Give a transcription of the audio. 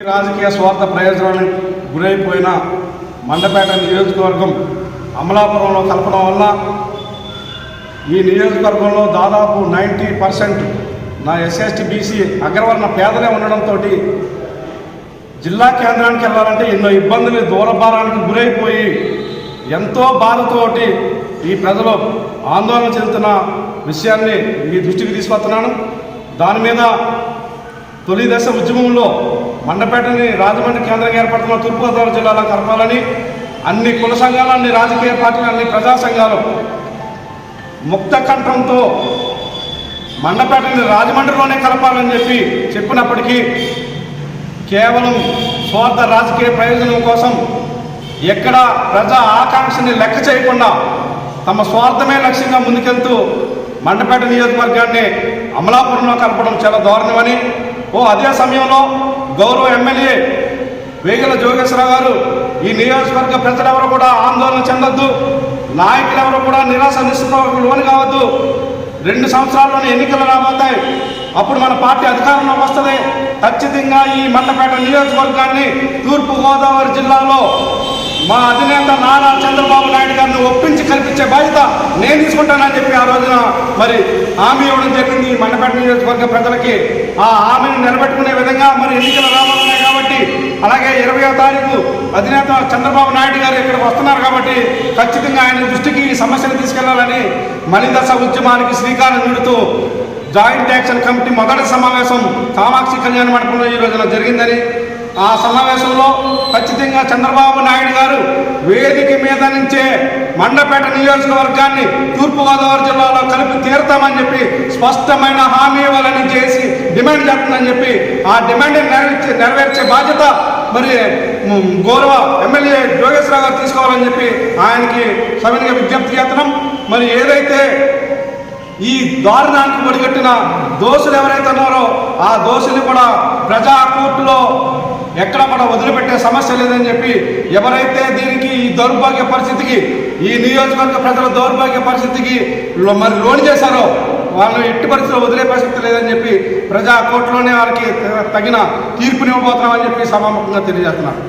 రాజకీయ స్వార్థ ప్రయోజనానికి గురైపోయిన మండపేట నియోజకవర్గం అమలాపురంలో కలపడం వల్ల ఈ నియోజకవర్గంలో దాదాపు నైంటీ పర్సెంట్ నా ఎస్ఎస్టీ బీసీ అగ్రవర్ణ పేదలే ఉండడంతో జిల్లా కేంద్రానికి వెళ్ళాలంటే ఎన్నో ఇబ్బందులు దూరభారానికి గురైపోయి ఎంతో బాధతోటి ఈ ప్రజలు ఆందోళన చెందుతున్న విషయాన్ని మీ దృష్టికి తీసుకొస్తున్నాను. దాని మీద తొలి దశ ఉద్యమంలో మండపేటని రాజమండ్రి కేంద్రంగా ఏర్పడుతున్న తూర్పుగోదావరి జిల్లాలో కలపాలని అన్ని కుల సంఘాలు అన్ని రాజకీయ పార్టీలు అన్ని ప్రజా సంఘాలు ముక్త కంఠంతో మండపేటని రాజమండ్రిలోనే కలపాలని చెప్పి చెప్పినప్పటికీ కేవలం స్వార్థ రాజకీయ ప్రయోజనం కోసం ఎక్కడ ప్రజా ఆకాంక్షని లెక్క చేయకుండా తమ స్వార్థమే లక్ష్యంగా ముందుకెళ్తూ మండపేట నియోజకవర్గాన్ని అమలాపురంలో కలపడం చాలా దారుణమని. ఓ అదే సమయంలో గౌరవ ఎమ్మెల్యే వేగల జోగేశ్వరరావు గారు ఈ నియోజకవర్గ ప్రజలెవరు కూడా ఆందోళన చెందొద్దు. నాయకులు ఎవరు కూడా నిరాశ నిస్పృహకు లోను కావద్దు. రెండు సంవత్సరాల్లోనే ఎన్నికలు రాబోతాయి. అప్పుడు మన పార్టీ అధికారంలోకి వస్తుంది. ఖచ్చితంగా ఈ మండపేట నియోజకవర్గాన్ని తూర్పుగోదావరి జిల్లాలో మా అధినేత నారా చంద్రబాబు నాయుడు గారిని ఒప్పించి కల్పించే బాధ్యత నేను తీసుకుంటానని మరి హామీ ఇవ్వడం జరిగింది మండపేట నియోజకవర్గ ప్రజలకి. ఆ హామీని నిలబెట్టుకునే విధంగా మరి ఎన్నికలు రాబోతున్నాయి కాబట్టి అలాగే ఇరవయో తారీఖు అధినేత చంద్రబాబు నాయుడు గారు ఇక్కడికి వస్తున్నారు కాబట్టి ఖచ్చితంగా ఆయన దృష్టికి ఈ సమస్యను తీసుకెళ్ళాలని మలిదశ ఉద్యమానికి శ్రీకారం చుడుతూ జాయింట్ యాక్షన్ కమిటీ మొదటి సమావేశం కామాక్షి కళ్యాణ మండపంలో ఈ రోజున జరిగిందని ఆ సమావేశంలో ఖచ్చితంగా చంద్రబాబు నాయుడు గారు వేదిక మీద నుంచే మండపేట నియోజకవర్గాన్ని తూర్పుగోదావరి జిల్లాలో కలిపి తీరుతామని చెప్పి స్పష్టమైన హామీ ఇవ్వాలని చేసి డిమాండ్ చేస్తుందని చెప్పి ఆ డిమాండ్ నెరవేర్చే నెరవేర్చే బాధ్యత మరి గౌరవ ఎమ్మెల్యే జోగేశ్వరరావు గారు తీసుకోవాలని చెప్పి ఆయనకి సవినిగా విజ్ఞప్తి చేస్తున్నాం. మరి ఏదైతే ఈ దారుణానికి ఒడిగట్టిన దోషులు ఎవరైతే ఉన్నారో ఆ దోషులు కూడా ప్రజా కోర్టులో ఎక్కడ కూడా వదిలిపెట్టే సమస్య లేదని చెప్పి ఎవరైతే దీనికి ఈ దౌర్భాగ్య పరిస్థితికి ఈ నియోజకవర్గ ప్రజల దౌర్భాగ్య పరిస్థితికి మరి లోన్ చేశారో వాళ్ళని ఎట్టి పరిస్థితిలో వదిలే పరిస్థితి లేదని చెప్పి ప్రజా కోర్టులోనే వారికి తగిన తీర్పునివ్వబోతున్నామని చెప్పి సమాముఖంగా తెలియజేస్తున్నారు